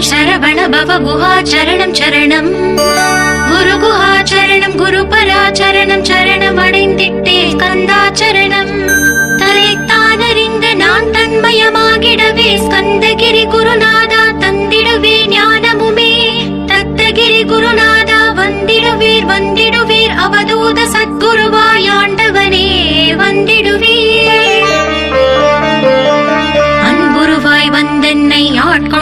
ஸ்கந்தாச்சரணம் சரவண பவ குஹாச்சரணம் சரணம் குரு குஹாச்சரணம் குரு பராச்சரணம் சரணம்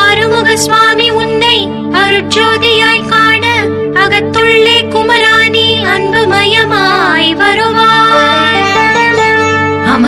ஆறுமுக சுவாமி உன்னை அருட்சோதியாய் காண அகத்துள்ளே குமராணி அன்புமயமாய் வருவாய்.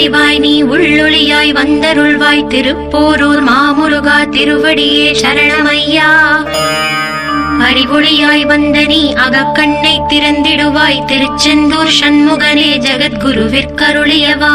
அறிவாய் நீ உள்ளொளியாய் வந்தருள்வாய். திருப்போரூர் மாமுருகா திருவடியே சரணமையா. அறிவொளியாய் வந்த நீ அகக்கண்ணை திறந்திடுவாய். திருச்செந்தூர் சண்முகனே ஜகத்குருவிற்கருளியவா.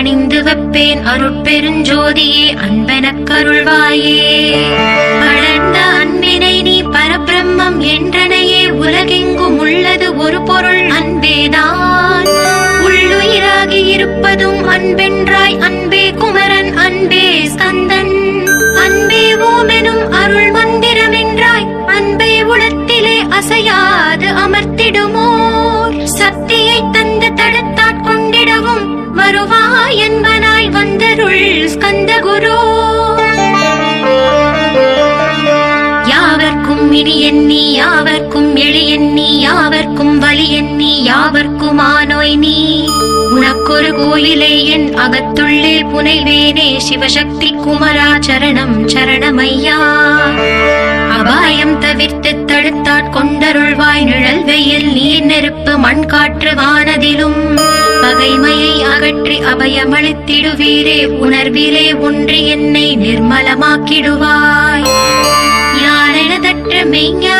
பணிந்து வப்பேன் அருட்பெருஞ்சோதியே அன்பன கருள்வாயே. வளர்ந்த அன்பினை நீ பரபிரம்மம் என்றனையே உலகெங்கும் உள்ளது ஒரு பொருள் அன்பேதான் உள்ளுயிராகி இருப்பதும் அன்பென்றாய் அன்பே குமரன் அன்பே ஸ்கந்தன். அன்பே ஓமெனும் அருள் மந்திரமென்றாய் அன்பே உளத்திலே அசையாது அமர்த்திடும் யாவர்க்கும் எளி எண்ணி யாவர்க்கும் வலி எண்ணி யாவர்க்கும் ஆனோய் நீ. உனக்கொரு கோயிலே என் அகத்துள்ளே புனைவேனே சிவசக்தி குமரா சரணம் சரணமையா. அபாயம் தவிர்த்து தடுத்தாட் கொண்டருள்வாய் நிழல் வெயில் நீர் நெருப்பு மண் காற்று வானதிலும். பகைமையை அகற்றி அபயமளித்திடுவீரே உணர்விலே ஒன்றி என்னை நிர்மலமாக்கிடுவாய். யாரெனதற்ற மெய்ஞான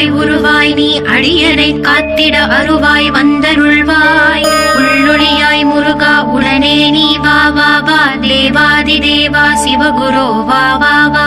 உருவாய் உருவாய் நீ அடியனை காத்திட அருவாய் வந்தருள்வாய். உள்ளொளியாய் முருகா உடனே நீ வா வா வா. தேவாதி தேவா சிவகுரு வா வா வா.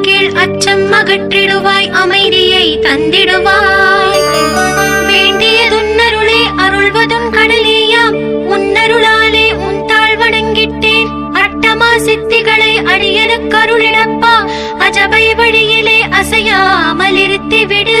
கீழ் அச்சம் அகற்றிடுவாய் அமைதியை தந்திடுவாய். வேண்டியதுன்னருளே அருள்வதும் கடலேயாம் உன்னருளாலே உன் தாழ் வணங்கிட்டேன். அட்டமா சித்திகளை அடியனுக்கு அருளிடப்பா அஜபை வழியிலே அசையாமல் இருத்தி விடு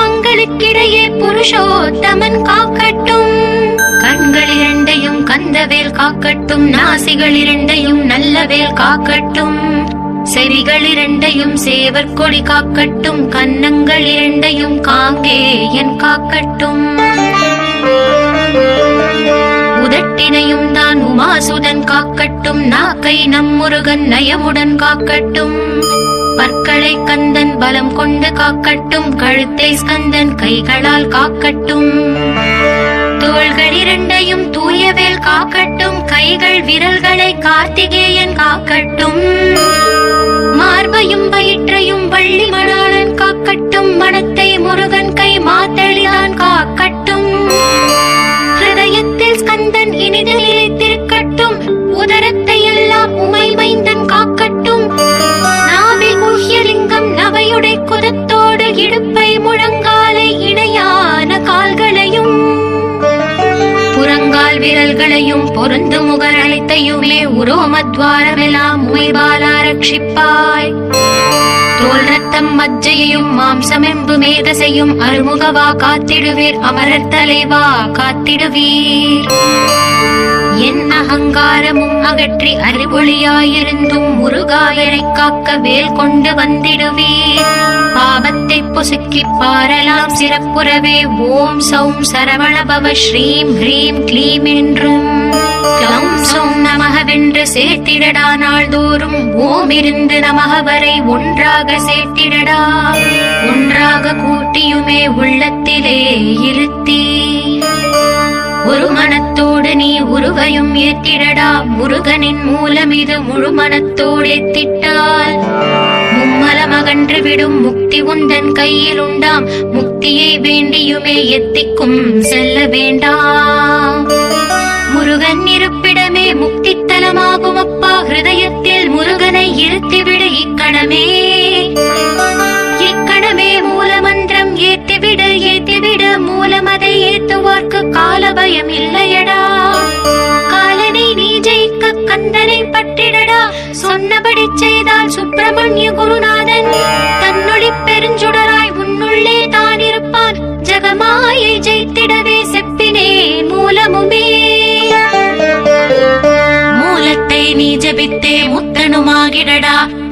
கண்களுக்கிடையே புருஷோத்தமன் காக்கட்டும். கண்கள் இரண்டையும் கந்தவேல் காக்கட்டும். நாசிகள் இரண்டையும் நல்லவேல் காக்கட்டும். செவிகள் இரண்டையும் சேவற்கொடி காக்கட்டும். கன்னங்கள் இரண்டையும் காங்கேயன் காக்கட்டும். உதட்டினையும் தான் உமாசுதன் காக்கட்டும். நாக்கை நம்முருகன் நயமுடன் காக்கட்டும். பற்களை கந்தன் பலம் கொண்டு காக்கட்டும் கழுத்தை ஸ்கந்தன் கைகளால் காக்கட்டும். தோள்கள் இரண்டையும் தூயவேல் காக்கட்டும் கைகள் விரல்களை கார்த்திகேயன் காக்கட்டும். மார்பையும் வயிற்றையும் வள்ளி மணாளன் காக்கட்டும் மனத்தை முருகன் கை மாத்தளிதான் காக்கட்டும். துவாரமெல்லாம் உமை பாலா ரட்சிப்பாய் தோல் ரத்தம் மஜ்ஜையையும் மாம்சமெம்பு மேதசையும் அருமுகவா காத்திடுவீர் அமரர் தலைவா காத்திடுவீர். என் அகங்காரமும் அகற்றி அறிவொளியாயிருந்தும் முருகாயனை காக்க வேல் கொண்டு வந்திடுவீர் பாவத்தை பொசுக்கி பாரலாம் சிறப்புறவே. ஓம் சௌம் சரவணபவ ஸ்ரீம் ஹ்ரீம் க்ளீம் என்றும். க்ளௌம் சௌம் நமகவென்று சேர்த்திடடா நாள்தோறும். ஓம் இருந்து நமக வரை ஒன்றாக சேர்த்திடடா. ஒன்றாக கூட்டியுமே உள்ளத்திலே இருத்தீ ஒரு மனத்தோடு நீ உருவையும் ஏத்திடடா முருகனின் மூலம் இது முழு மனத்தோடு ஏத்திட்டால். மும்மலம் அகன்று விடும் முக்தி உந்தன் கையில் உண்டாம். முக்தியை வேண்டியுமே எத்திக்கும் செல்ல வேண்டாம். முருகன் இருப்பிடமே முக்தி தலமாகும் அப்பா. ஹிருதயத்தில் முருகனை இருத்திவிடு இக்கணமே. பயம் இல்லையடா காலனை நீ ஜெயிக்க கந்தனை பட்டிடடா சொன்னபடி செய்தால் சுப்பிரமணிய குருநாதன் தன்னொளி பெருஞ்சுடராய் உன்னுள்ளே தான் இருப்பான் ஜெகமாயை ஜெயித்திடவே செப்பினே மூலமுமே. மூலத்தை நீ ஜபித்தே முத்தனுமாகிடடா.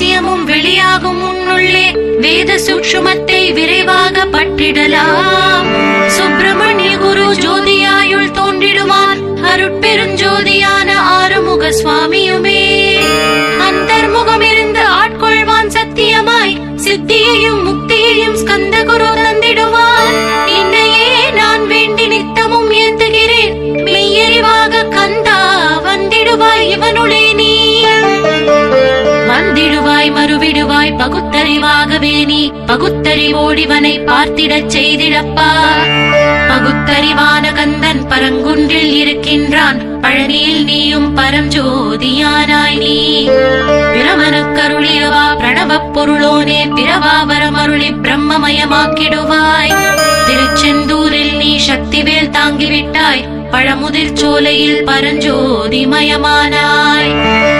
ரகசியமும் வெளியாகும் உன்னுள்ளே. வேத சூக்ஷுமத்தை விரைவாக பற்றிடலாம். சுப்பிரமணிய குரு ஜோதியாயுள் தோன்றிடுவார். அருட்பெருஞ்சோதியான ஆறுமுக சுவாமியுமே. அந்தர்முகம் இருந்து ஆட்கொள்வான் சத்தியமாய். சித்தியையும் முக்தியையும் ஸ்கந்த குரு தந்திடுவார். என்னையே நான் வேண்டி நித்தமும் ஏத்துகிறேன் மெய்யறிவாக கந்தா வந்திடுவாய் இவனுடைய வந்திடுவாய் மறுவிடுவாய் பகுத்தறிவாகவே நீ. பகுத்தறிவோடிவனை பார்த்திடச் செய்திடப்பா. பகுத்தறிவான கந்தன் பரங்குன்றில் இருக்கின்றான். பழனியில் நீயும் பரஞ்சோதியானாய் நீ. பிரமனுக்கருளியவா பிரணவப் பொருளோனே பிரபாவரமருளி பிரம்மமயமாக்கிடுவாய். திருச்செந்தூரில் நீ சக்திவேல் தாங்கிவிட்டாய். பழமுதிர் சோலையில் பரஞ்சோதிமயமானாய்.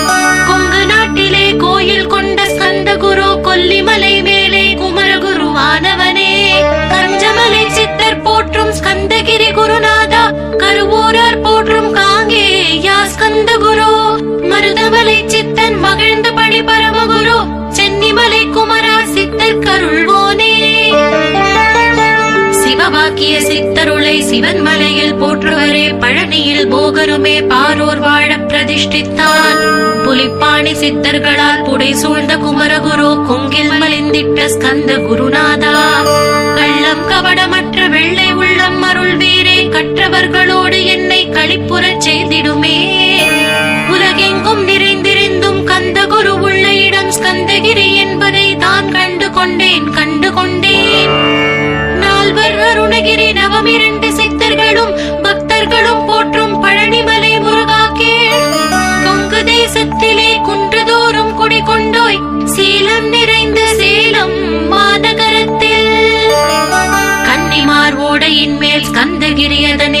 ஸ்கந்த குரு மருதமலை சித்தன் மகிழ்ந்த மகிழ்ந்தபடி பரமகுரு சென்னிமலை குமரா சித்தர் கருள்வோனே சிவவாக்கிய சித்தருளை சிவன் மலையில் போற்றுவரே பழனியில் போகருமே பாரோர் வாழ பிரதிஷ்டித்தான் புலிப்பாணி சித்தர்களால் புடை சூழ்ந்த குமரகுரு கொங்கில் மலிந்திட்ட ஸ்கந்த குருநாதா கள்ளம் கவடமற்ற வெள்ளை உள்ளம் அருள் வீரே கற்றவர்களோடு என்னை களிப்புறச் சேர்ந்திடுமே. உலகெங்கும் நிறைந்திருந்தும் கந்த குரு உள்ள இடம் ஸ்கந்தகிரி என்பதை தான் கண்டு கொண்டேன் கண்டு கொண்டேன். நால்வர் அருணகிரி நவமிரண்டு சித்தர்களும் பக்தர்களும் போற்றும் பழனிமலை முருகா கேள் கொங்கு தேசத்திலே குன்றுதோறும் குடிகொண்டோய் சீலம் நிறைந்த சேலம் மாநகரத்தில். கன்னிமார் ஓடையின் மேல் ஸ்கந்தகிரி அதனை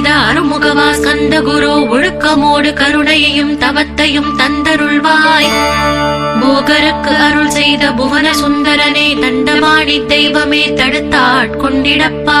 செய்த அருமுகவா ஸ்கந்த குரு ஒழுக்கமோடு கருணையையும் தவத்தையும் தந்தருள்வாய். போகருக்கு அருள் செய்த புவன சுந்தரனே தண்டமாடி தெய்வமே தடுத்தாட்கொண்டிடப்பா.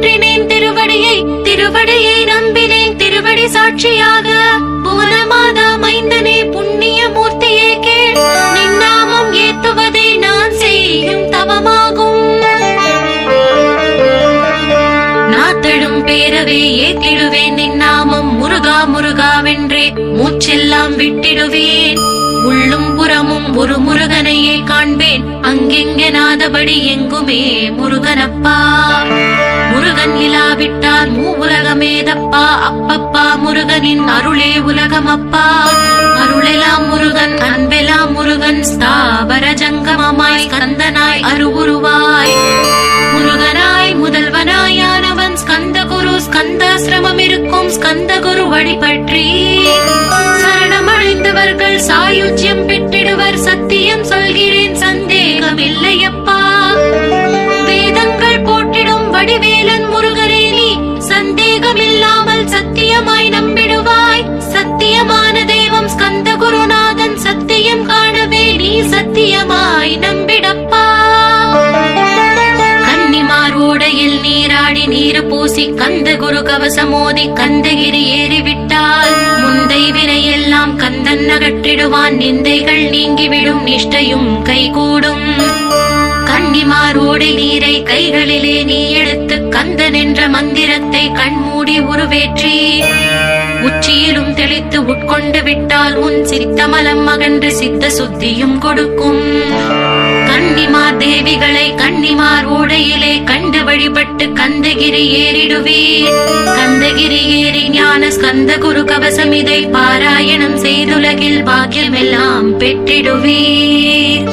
போற்றினேன் திருவடியை திருவடியை நம்பினேன் திருவடி சாட்சியாக. புவனமாதா மைந்தனே புண்ணிய மூர்த்தியே கேள். நின்னாமம் ஏத்துவதே நான் செய்யும் தவமாகும். நாத்தழும் பேரவே ஏத்திடுவேன் நின் நாமம் முருகா முருகாவென்றே மூச்செல்லாம் விட்டிடுவேன். உள்ளும் புறமும் ஒரு முருகனையே காண்பேன். அங்கெங்கே நாதபடி எங்குமே முருகனப்பா. விட்டார் இலாவிட்டால் உலகமேதப்பா அப்பப்பா முருகனின் அருளே உலகமப்பா. அருளெல்லாம் முருகன் அன்பெல்லாம் முருகன் ஸ்தாபர ஜங்கமமாய் கந்தனாய் அருவுருவாய். முருகனாய் முதல்வனாயானவன் ஸ்கந்த குரு ஸ்கந்தாசிரமம் இருக்கும் ஸ்கந்த குரு வழிபற்றி. சரணமடைந்தவர்கள் சாயுஜ்யம் பெற்றிடுவர் சத்தியம் சொல்கிறேன் சந்தேகம் இல்லையப்பா வேதங்கள் போற்றிடும் வடிவேலன் முருகரே நீ சத்தியமாய் நம்பிடப்பா. கன்னிமார் ஓடையில் நீராடி நீர் பூசி கந்த குரு கவசமோதி கந்தகிரி ஏறிவிட்டால் முந்தை வினையெல்லாம் கந்தன் அகற்றிடுவான். நிந்தைகள் நீங்கிவிடும் நிஷ்டையும் கைகூடும். கன்னிமார் நீரை கைகளிலே நீ எடுத்து கந்தன் என்ற மந்திரத்தை கண்மூடி உருவேற்றி உச்சியிலும் தெளித்து உட்கொண்டு விட்டால் உன் சித்தமலம் மகன்று சித்த சுத்தியும் கொடுக்கும். கன்னிமார் தேவிகளை கன்னிமார் ஓடையிலே கண்டு வழிபட்டு கந்தகிரி ஏறிடுவீர். கந்தகிரி ஏறி ஞான ஸ்கந்த குரு கவசம் இதை பாராயணம் செய்துலகில் பாக்கியமெல்லாம் பெற்றிடுவீர்.